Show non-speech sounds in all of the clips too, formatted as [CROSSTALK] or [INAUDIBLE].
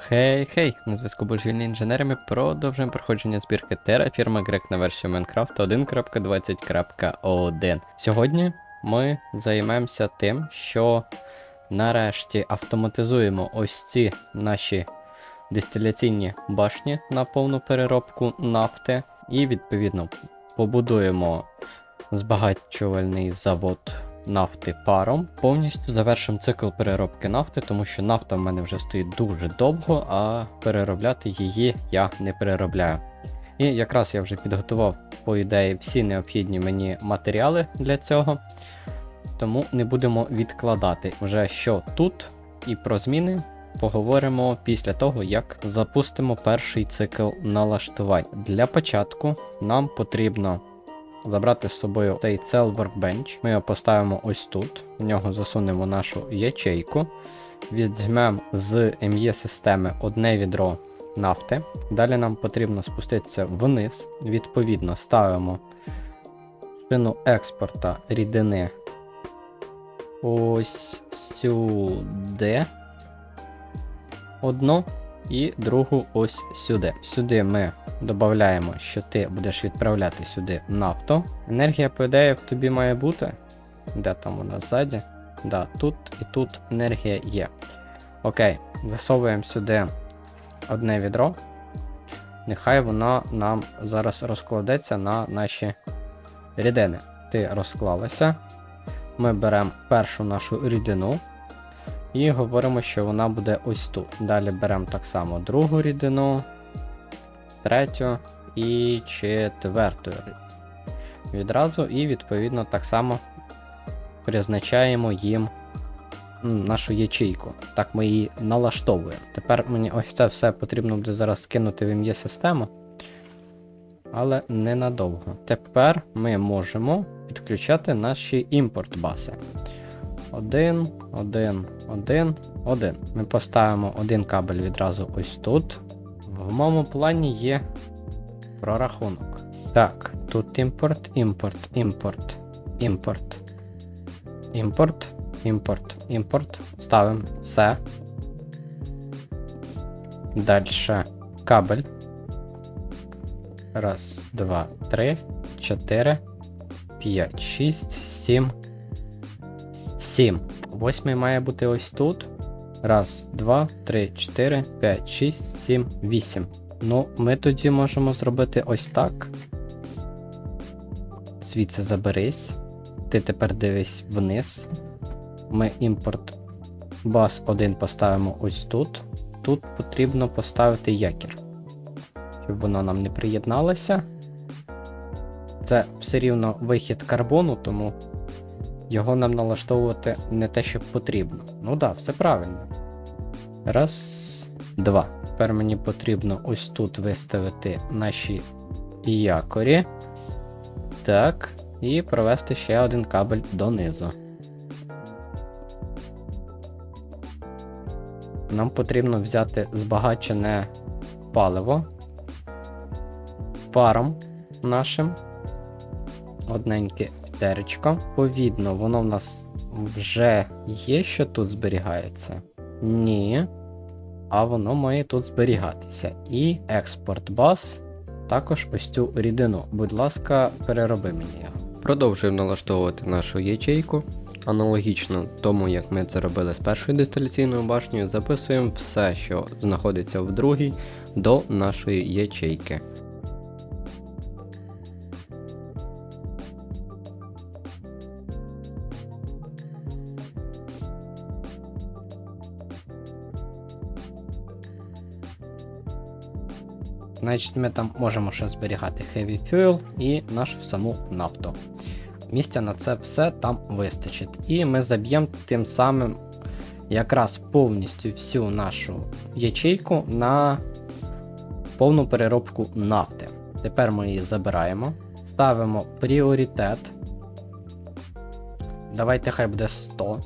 Хей, хей! На зв'язку божевільні інженери ми продовжуємо проходження збірки Terraform Grek на версію Minecraft 1.20.1. Сьогодні ми займемося тим, що нарешті автоматизуємо ось ці наші дистиляційні башні на повну переробку нафти, і відповідно побудуємо збагачувальний завод нафти паром. Повністю завершимо цикл переробки нафти, тому що нафта в мене вже стоїть дуже довго, а переробляти її я не переробляю. І якраз я вже підготував, по ідеї, всі необхідні мені матеріали для цього. Тому не будемо відкладати вже що тут і про зміни поговоримо після того, як запустимо перший цикл налаштувань. Для початку нам потрібно забрати з собою цей Cell Workbench. Ми його поставимо ось тут. В нього засунемо нашу ячейку. Візьмемо з МЄ системи одне відро нафти. Далі нам потрібно спуститися вниз. Відповідно, ставимо шину експорта рідини ось сюди. Одну і другу ось сюди. Сюди ми додаємо, що ти будеш відправляти сюди нафту. Енергія, по ідеї, тобі має бути. Де там вона ззаді? Да, тут і тут енергія є. Окей, засовуємо сюди одне відро. Нехай воно нам зараз розкладеться на наші рідини. Ти розклалася. Ми беремо першу нашу рідину. І говоримо, що вона буде ось тут. Далі беремо так само другу рідину, третю і четверту відразу, і відповідно так само призначаємо їм нашу ячейку. Так ми її налаштовуємо. Тепер мені ось це все потрібно буде зараз скинути в ім'є систему. Але ненадовго. Тепер ми можемо підключати наші імпорт баси. Один, один, один, один. Ми поставимо один кабель відразу ось тут. В моєму плані є прорахунок. Так, тут імпорт, імпорт, імпорт, імпорт. Імпорт, імпорт, імпорт. Ставимо все. Дальше кабель. Раз, два, три, чотири, п'ять, шість, сім. 7. Восьмий має бути ось тут. Раз, два, три, чотири, п'ять, шість, сім, вісім. Ну, ми тоді можемо зробити ось так. Звідси заберись. Ти тепер дивись вниз. Ми імпорт бас 1 поставимо ось тут. Тут потрібно поставити якір. Щоб воно нам не приєдналося. Це все рівно вихід карбону, тому його нам налаштовувати не те, що потрібно. Ну так, да, все правильно. Раз, два. Тепер мені потрібно ось тут виставити наші якорі. Так. І провести ще один кабель донизу. Нам потрібно взяти збагачене паливо паром нашим. Одненьке Теречко. Повідно, воно в нас вже є, що тут зберігається? Ні. А воно має тут зберігатися. І експорт бас. Також ось цю рідину. Будь ласка, перероби мені його. Продовжуємо налаштовувати нашу ячейку. Аналогічно тому, як ми це робили з першою дистиляційною башнею, записуємо все, що знаходиться в другій, до нашої ячейки. Значить, ми там можемо ще зберігати Heavy Fuel і нашу саму нафту. Місця на це все там вистачить. І ми заб'ємо тим самим якраз повністю всю нашу ячейку на повну переробку нафти. Тепер ми її забираємо, ставимо пріоритет. Давайте хай буде 100.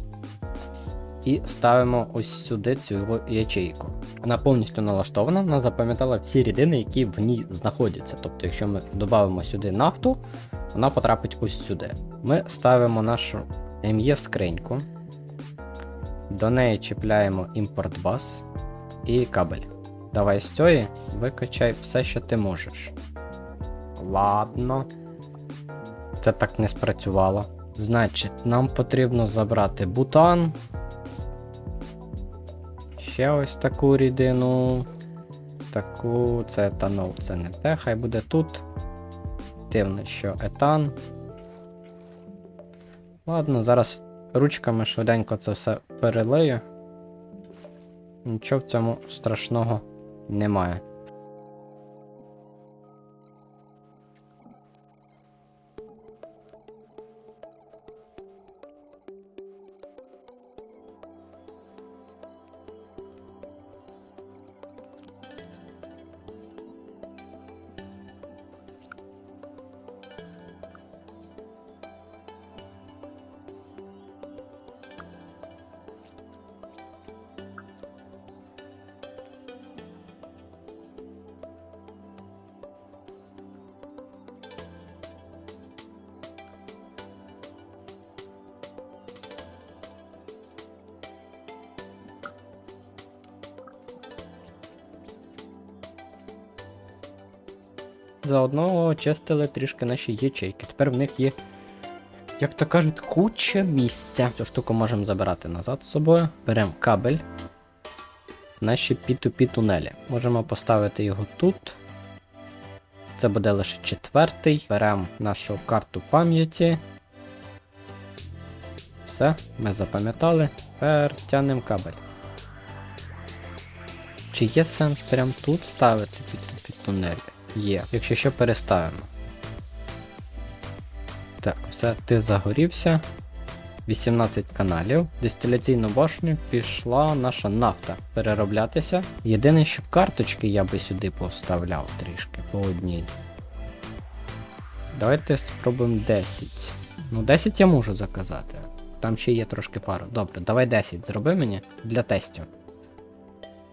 І ставимо ось сюди цю ячейку. Вона повністю налаштована, вона запам'ятала всі рідини, які в ній знаходяться. Тобто, якщо ми додамо сюди нафту, вона потрапить ось сюди. Ми ставимо нашу ME скриньку, до неї чіпляємо імпорт бас. і кабель. Давай з цієї викачай все, що ти можеш. Ладно. Це так не спрацювало. Значить, нам потрібно забрати бутан. Ще ось таку рідину. Таку, це етанол, це не те, хай буде тут. Дивно, що етан. Ладно, зараз ручками швиденько це все перелию. Нічого в цьому страшного немає. Заодно очистили трішки наші ячейки. Тепер в них є, як то кажуть, куча місця. Цю штуку можемо забирати назад з собою. Беремо кабель. Наші P2P тунелі. Можемо поставити його тут. Це буде лише четвертий. Беремо нашу карту пам'яті. Все, ми запам'ятали. Тепер тянемо кабель. Чи є сенс прямо тут ставити P2P тунелі? Є. Якщо що переставимо. Так, все, ти загорівся. 18 каналів. Дистиляційну башню пішла наша нафта перероблятися. Єдине, що карточки я би сюди поставляв трішки по одній. Давайте спробуємо 10. Ну, 10 я можу заказати. Там ще є трошки пару. Добре, давай 10 зроби мені для тестів.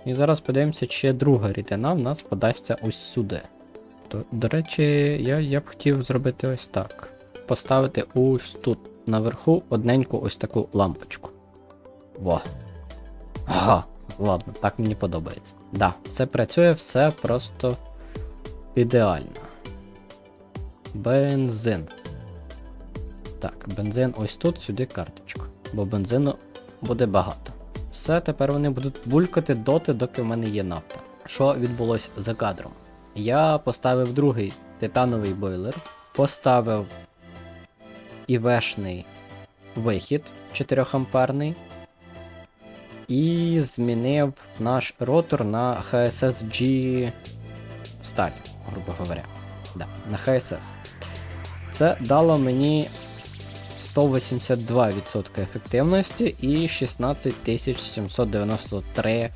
І зараз подивимося, чи друга рідина в нас подасться ось сюди. То, до речі, я, я б хотів зробити ось так. Поставити ось тут наверху одненьку ось таку лампочку. Во. Ага, ладно, так мені подобається. Да, все працює, все просто ідеально. Бензин. Так, бензин ось тут, сюди карточку. Бо бензину буде багато. Все, тепер вони будуть булькати доти, доки в мене є нафта. Що відбулося за кадром? Я поставив другий титановий бойлер, поставив івешний вихід 4 амперний і змінив наш ротор на HSSG сталь, грубо говоря. Да, на HSS. Це дало мені 182% ефективності і 16793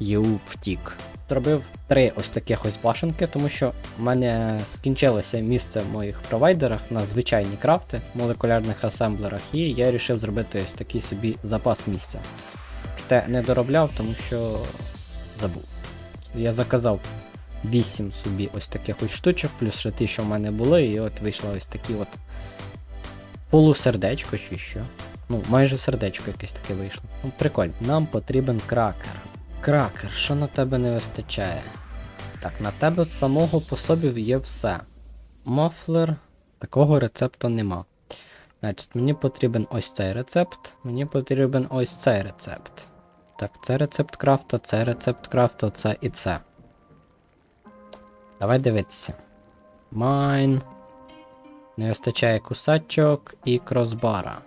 ЄУ втік. Зробив три ось таких ось башенки, тому що в мене скінчилося місце в моїх провайдерах на звичайні крафти, молекулярних асемблерах, і я вирішив зробити ось такий собі запас місця. Проте не доробляв, тому що забув. Я заказав 8 собі ось таких ось штучок, плюс ще ті, що в мене були, і от вийшло ось такі от полусердечко чи що. Ну, майже сердечко якесь таке вийшло. Ну, прикольно. Нам потрібен кракер. Кракер, що на тебе не вистачає? Так, на тебе самого по собі є все. Мафлер. Такого рецепта нема. Значить, мені потрібен ось цей рецепт. Мені потрібен ось цей рецепт. Так, це рецепт крафта, це рецепт крафта, це і це. Давай дивитися. Майн. Не вистачає кусачок і кросбара.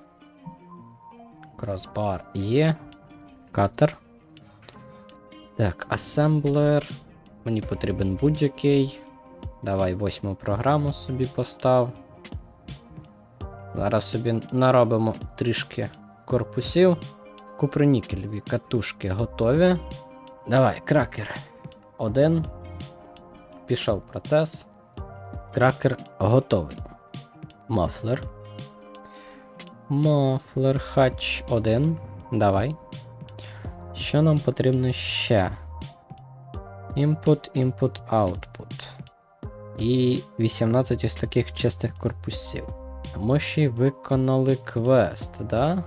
Кросбар є. Катер. Так, асемблер. Мені потрібен будь-який. Давай восьму програму собі постав. Зараз собі наробимо трішки корпусів. Купронікельові катушки готові. Давай, кракер. Один. Пішов процес. Кракер готовий. Мафлер. Мафлер хач 1. Давай. Що нам потрібно ще? Input, input, output. І 18 ось таких чистих корпусів. Ми ще й виконали квест, да?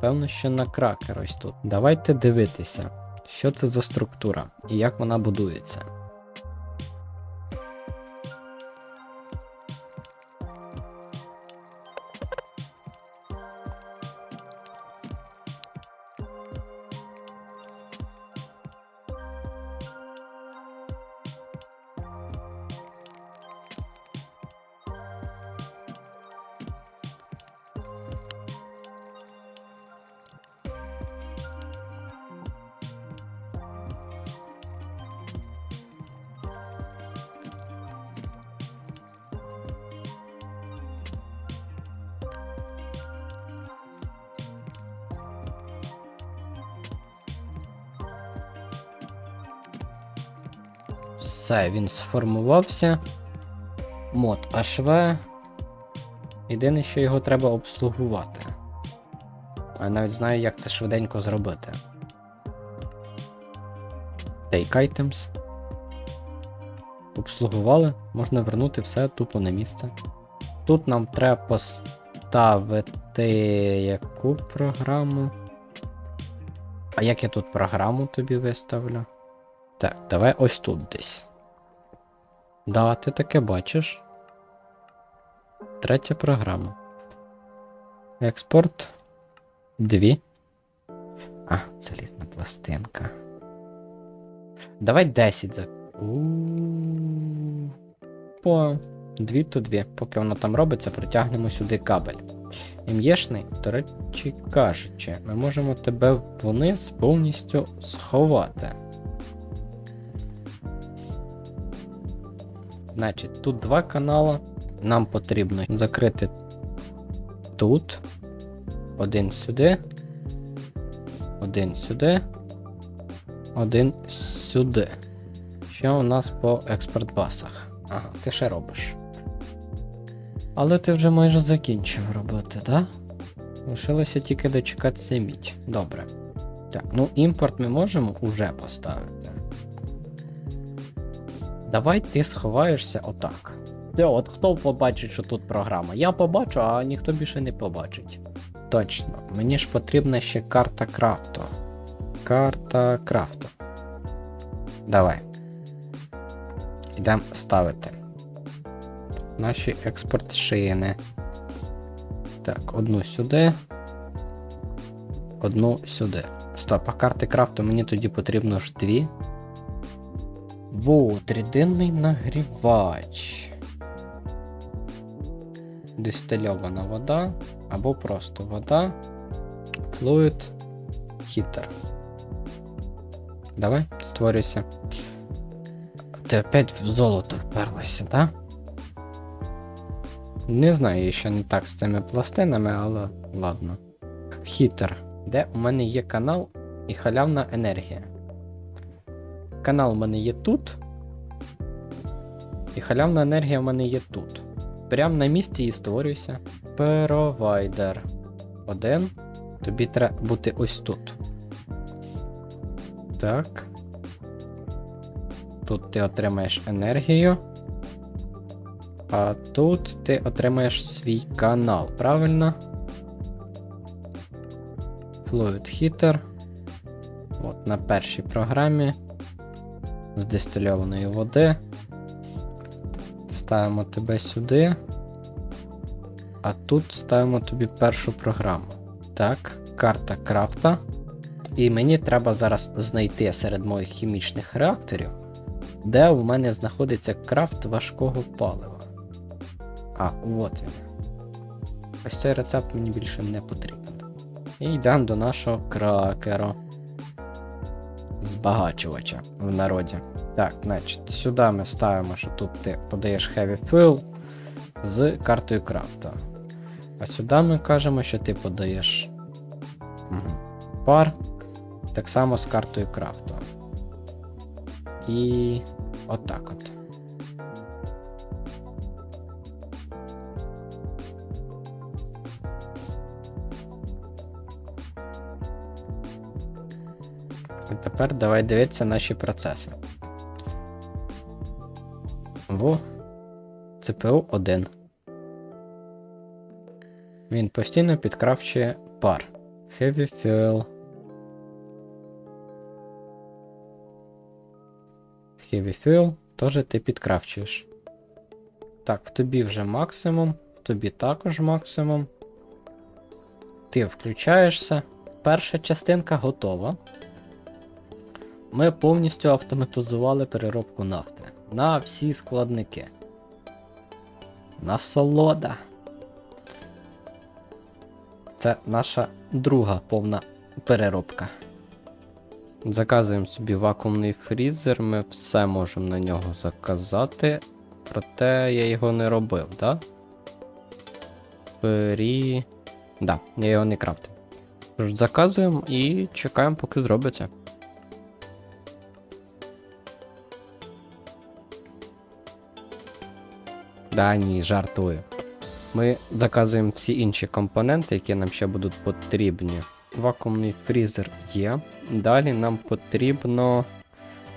Певно, що на кракер ось тут. Давайте дивитися. Що це за структура і як вона будується? Все, він сформувався. Мод HV. Єдине, що його треба обслугувати. А я навіть знаю, як це швиденько зробити. Take items. Обслугували, можна вернути все тупо на місце. Тут нам треба поставити яку програму. А як я тут програму тобі виставлю? Так, давай ось тут десь. Да, ти таке бачиш. Третя програма. Експорт. Дві. А, залізна пластинка. Давай 10 за. По. Дві то дві. Поки воно там робиться, протягнемо сюди кабель. Ім'єшний, до речі кажучи, ми можемо тебе вниз повністю сховати. Значить, тут два канала. Нам потрібно закрити тут. Один сюди. Один сюди. Один сюди. Що у нас по експорт-басах? Ага, ти ще робиш. Але ти вже майже закінчив робити, так? Да? Лишилося тільки дочекатися мідь. Добре. Так, ну імпорт ми можемо уже поставити. Давай ти сховаєшся отак. Це от хто побачить, що тут програма? Я побачу, а ніхто більше не побачить. Точно, мені ж потрібна ще карта крафту. Карта крафту. Давай. Ідемо ставити. Наші експорт шини. Так, одну сюди. Одну сюди. Стоп, а карти крафту мені тоді потрібно ж дві. Во, триденний нагрівач. Дистильована вода або просто вода. Fluid Heater. Давай, створюйся. Ти опять в золото вперлася, да? Не знаю, що не так з цими пластинами, але ладно. Хітер, де у мене є канал і халявна енергія. Канал у мене є тут. І халявна енергія в мене є тут. Прям на місці і створююся. Провайдер. Один. Тобі треба бути ось тут. Так. Тут ти отримаєш енергію. А тут ти отримаєш свій канал, правильно? Fluid Heater. От на першій програмі з дистильованої води. Ставимо тебе сюди. А тут ставимо тобі першу програму. Так, карта крафта. І мені треба зараз знайти серед моїх хімічних реакторів, де у мене знаходиться крафт важкого палива. А, от він. Ось цей рецепт мені більше не потрібен. І йдемо до нашого кракера. Збагачувача в народі. Так, значить, сюди ми ставимо, що тут ти подаєш Heavy Fuel з картою крафта. А сюди ми кажемо, що ти подаєш пар так само з картою крафта. І отак от. І тепер давай дивитися наші процеси. Во ЦПУ 1. Він постійно підкрафчує пар. Heavy Fuel. Heavy Fuel теж ти підкрафчуєш. Так, в тобі вже максимум, в тобі також максимум. Ти включаєшся. Перша частинка готова. Ми повністю автоматизували переробку нафти на всі складники. Насолода. Це наша друга повна переробка. Заказуємо собі вакуумний фрізер, ми все можемо на нього заказати. Проте я його не робив, да? Фрі... Да, я його не крафтив. Заказуємо і чекаємо, поки зробиться. Да, жартую. Ми заказуємо всі інші компоненти, які нам ще будуть потрібні. Вакуумний фрізер є. Далі нам потрібно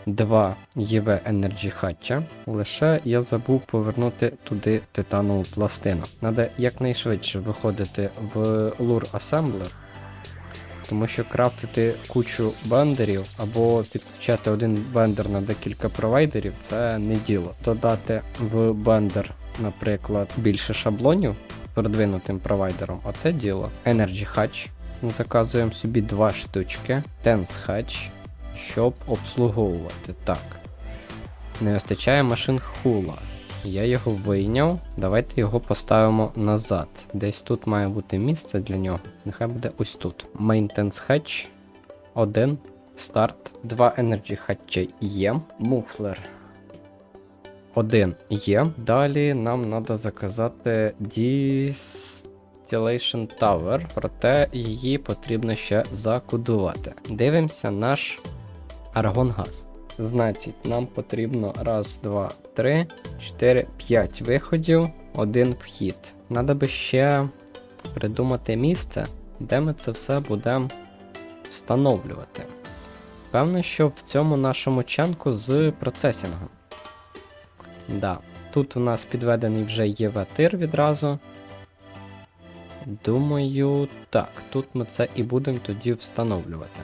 два EV Energy хатча. Лише я забув повернути туди титанову пластину. Надо якнайшвидше виходити в Lure Assembler, тому що крафтити кучу бендерів або підключати один бендер на декілька провайдерів це не діло. Додати в бендер, наприклад, більше шаблонів продвинутим провайдером, оце діло. Energy Hatch. Заказуємо собі два штучки. Tense Hatch, щоб обслуговувати. Так. Не вистачає машин хула. Я його вийняв. Давайте його поставимо назад. Десь тут має бути місце для нього. Нехай буде ось тут. Maintenance Hatch. Один. Старт. Два Energy Hatch є. Муфлер. Один є. Далі нам треба заказати Distillation Tower, проте її потрібно ще закодувати. Дивимося наш аргонгаз. Значить, нам потрібно раз, два, три, чотири, п'ять виходів, один вхід. Надо би ще придумати місце, де ми це все будемо встановлювати. Певно, що в цьому нашому чанку з процесінгом. Да, тут у нас підведений вже є тир відразу. Думаю, так, тут ми це і будемо тоді встановлювати.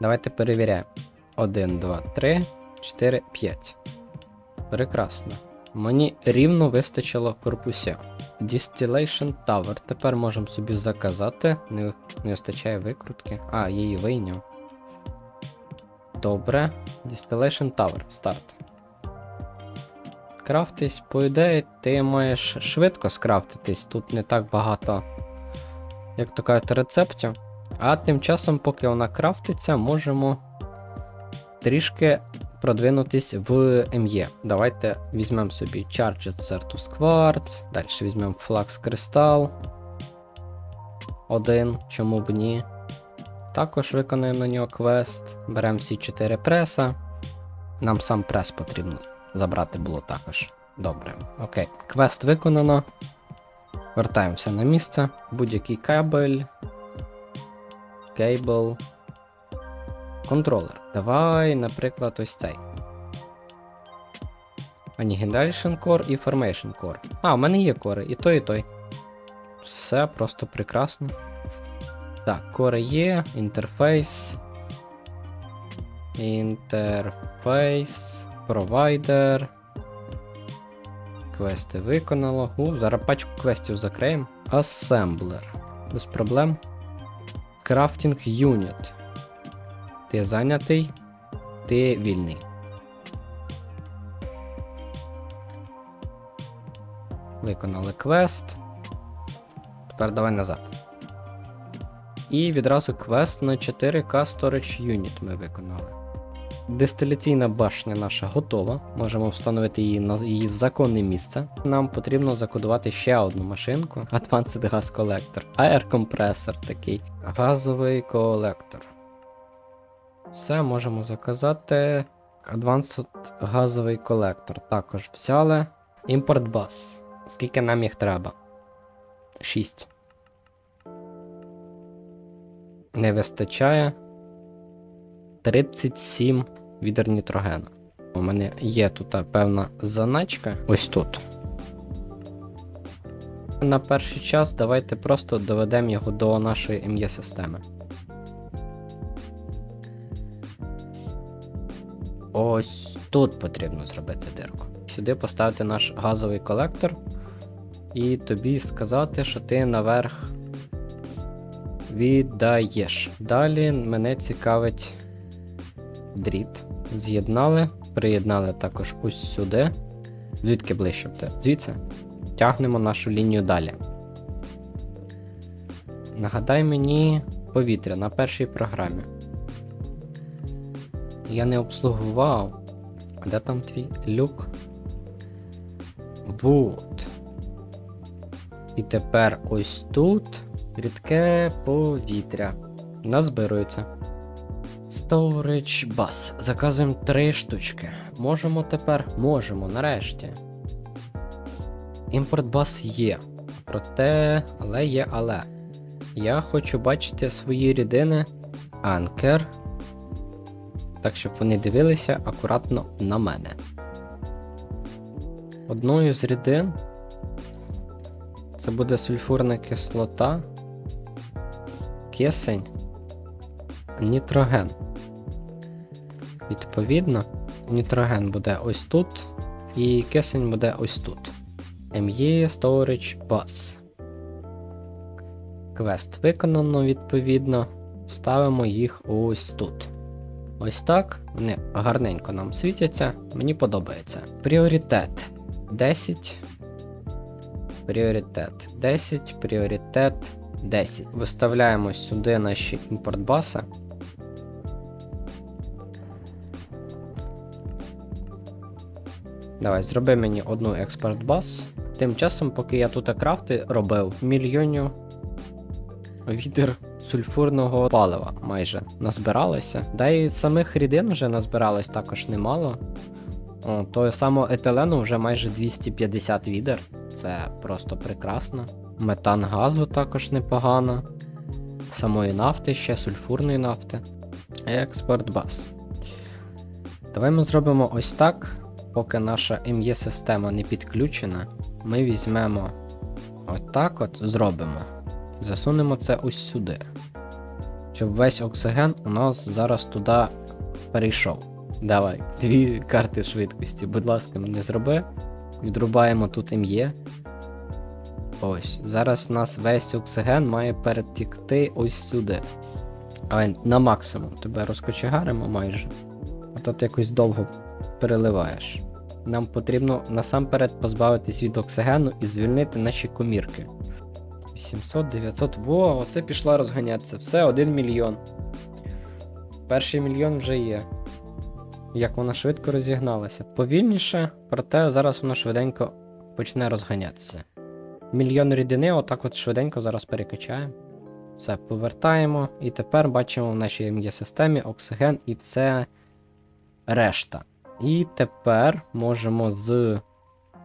Давайте перевіряємо. 1, 2, 3, 4, 5. Прекрасно. Мені рівно вистачило корпусів. Distillation Tower. Тепер можемо собі заказати. Не, не вистачає викрутки. А, її вийняв. Добре. Distillation Tower. Старт. Крафтись, по ідеї, ти маєш швидко скрафтитись. Тут не так багато, як то кажуть, рецептів. А тим часом, поки вона крафтиться, можемо трішки продвинутись в МЄ. Давайте візьмемо собі Charged Certus Quartz, далі візьмемо Flux Crystal. Один, чому б ні. Також виконаємо на нього квест. Беремо всі 4 преса. Нам сам прес потрібно забрати було також. Добре. Окей. Квест виконано. Вертаємося на місце. Будь-який кабель. Cable. Контролер. Давай, наприклад, ось цей. Annihilation Core і Formation Core. А, у мене є кори, і той, і той. Все просто прекрасно. Так, кори є, інтерфейс. Інтерфейс. Провайдер. квести виконало. У, зараз пачку квестів закриємо. Асемблер. Без проблем. Крафтінг юніт. Ти зайнятий, ти вільний. Виконали квест. Тепер давай назад. І відразу квест на 4К Storage Unit ми виконали. Дистиляційна башня наша готова. Можемо встановити її на її законне місце. Нам потрібно закодувати ще одну машинку. Advanced Gas Collector. Compressor такий. Газовий колектор. Все, можемо заказати. Advanced газовий колектор. Також взяли. Import Bus. Скільки нам їх треба? 6. Не вистачає 37 відер нітрогену. У мене є тут певна заначка. Ось тут. На перший час давайте просто доведемо його до нашої МЄ системи. Ось тут потрібно зробити дирку. Сюди поставити наш газовий колектор і тобі сказати, що ти наверх віддаєш. Далі мене цікавить дріт. З'єднали, приєднали також ось сюди. Звідки ближче? Звідси. Тягнемо нашу лінію далі. Нагадай мені повітря на першій програмі. Я не обслугував. А де там твій люк? Вот. І тепер ось тут рідке повітря. Назбирується. Storage Bus. Заказуємо три штучки. Можемо тепер. Можемо, нарешті. Імпорт бас є. Проте, але є але. Я хочу бачити свої рідини Anker. Так, щоб вони дивилися акуратно на мене. Одною з рідин це буде сульфурна кислота, кисень, нітроген. Відповідно, нітроген буде ось тут, і кисень буде ось тут. ME Storage Bus. Квест виконано, відповідно. Ставимо їх ось тут. Ось так. Вони гарненько нам світяться, мені подобається. Пріоритет 10. Пріоритет 10, пріоритет 10. Виставляємо сюди наші імпортбаси. Давай, зроби мені одну експорт бас. Тим часом, поки я тут крафти робив, мільйонів відер сульфурного палива майже назбиралося. Да і самих рідин вже назбиралось також немало. О, того самого етилену вже майже 250 відер. Це просто прекрасно. Метан газу також непогано. Самої нафти, ще сульфурної нафти. Експорт бас. Давай ми зробимо ось так. Поки наша МЄ система не підключена, ми візьмемо отак от зробимо. Засунемо це ось сюди. Щоб весь оксиген у нас зараз туди перейшов. Давай, дві карти швидкості, будь ласка, мені зроби. Відрубаємо тут МЄ. Ось. Зараз у нас весь оксиген має перетікти ось сюди. Але на максимум тебе розкочегаримо майже. А тут якось довго переливаєш. Нам потрібно насамперед позбавитись від оксигену і звільнити наші комірки. 800, 900, во, оце пішла розганятися. Все, 1 мільйон. Перший мільйон вже є. Як вона швидко розігналася. Повільніше, проте зараз вона швиденько почне розганятися. Мільйон рідини, отак от швиденько зараз перекачаємо. Все, повертаємо. І тепер бачимо в нашій МЄ системі оксиген і все решта. І тепер можемо з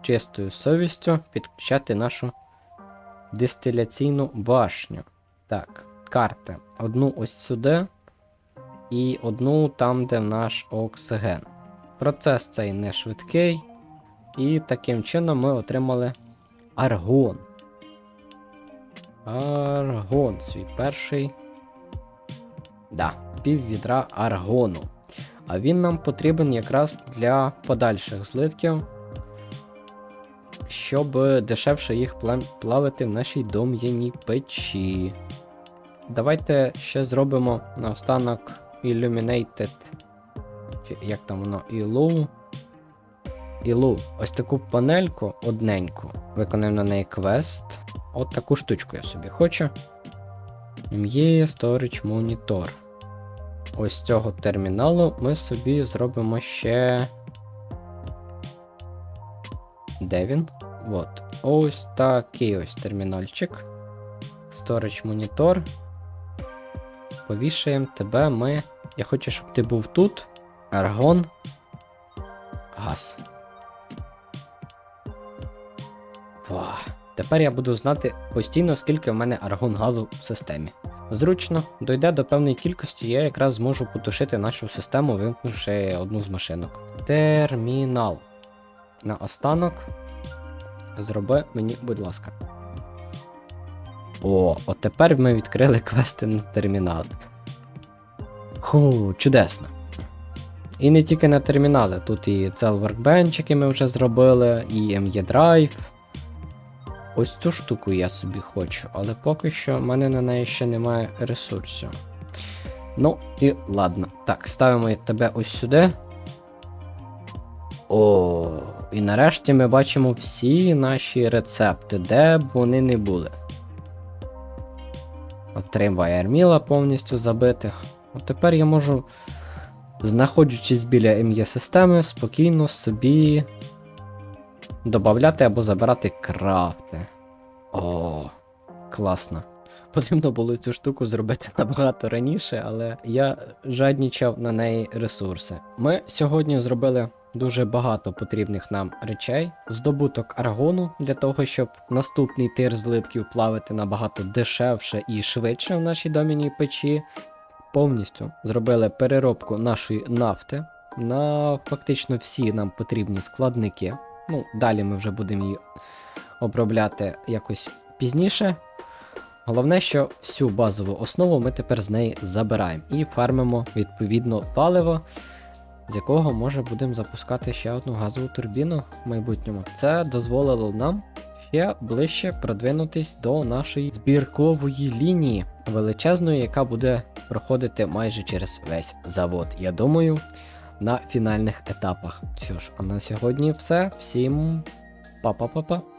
чистою совістю підключати нашу дистиляційну башню. Так, карти. Одну ось сюди. І одну там, де наш оксиген. Процес цей не швидкий. І таким чином ми отримали аргон. Аргон свій перший. Да, пів відра аргону. А він нам потрібен якраз для подальших злитків. щоб дешевше їх плавити в нашій дом'яній печі. Давайте ще зробимо наостанок Illuminated. Чи як там воно? Ілу. Ілу. Ось таку панельку одненьку. Виконаємо на неї квест. От таку штучку я собі хочу. Є Storage Monitor. Ось цього терміналу ми собі зробимо ще. Де він? От. Ось такий ось термінальчик. Storage Monitor. Повішаємо тебе ми. Я хочу, щоб ти був тут. Аргон. Газ. Ва. Тепер я буду знати постійно, скільки в мене аргон газу в системі. Зручно, дойде до певної кількості, я якраз зможу потушити нашу систему, вимкнувши одну з машинок. Термінал. На останок. Зроби мені, будь ласка. О, от тепер ми відкрили квести на термінал. Ху, чудесно. І не тільки на термінали, тут і Cell Workbench, який ми вже зробили, і ME Drive. Ось цю штуку я собі хочу, але поки що в мене на неї ще немає ресурсів. Ну, і ладно. Так, ставимо тебе ось сюди. О, і нарешті ми бачимо всі наші рецепти, де б вони не були. От три ваєрміла повністю забитих. От тепер я можу, знаходячись біля МЄ системи, спокійно собі додати або забирати крафти. О, класно. Потрібно було цю штуку зробити [LAUGHS] набагато раніше, але я жаднічав на неї ресурси. Ми сьогодні зробили дуже багато потрібних нам речей. Здобуток аргону для того, щоб наступний тир злитків плавити набагато дешевше і швидше в нашій доміній печі. Повністю зробили переробку нашої нафти на фактично всі нам потрібні складники. Ну, далі ми вже будемо її обробляти якось пізніше. Головне, що всю базову основу ми тепер з неї забираємо і фармимо відповідно паливо, з якого може будемо запускати ще одну газову турбіну в майбутньому. Це дозволило нам ще ближче продвинутись до нашої збіркової лінії величезної, яка буде проходити майже через весь завод. Я думаю, на фінальних етапах. Що ж, а на сьогодні все. Всім па-па-па-па.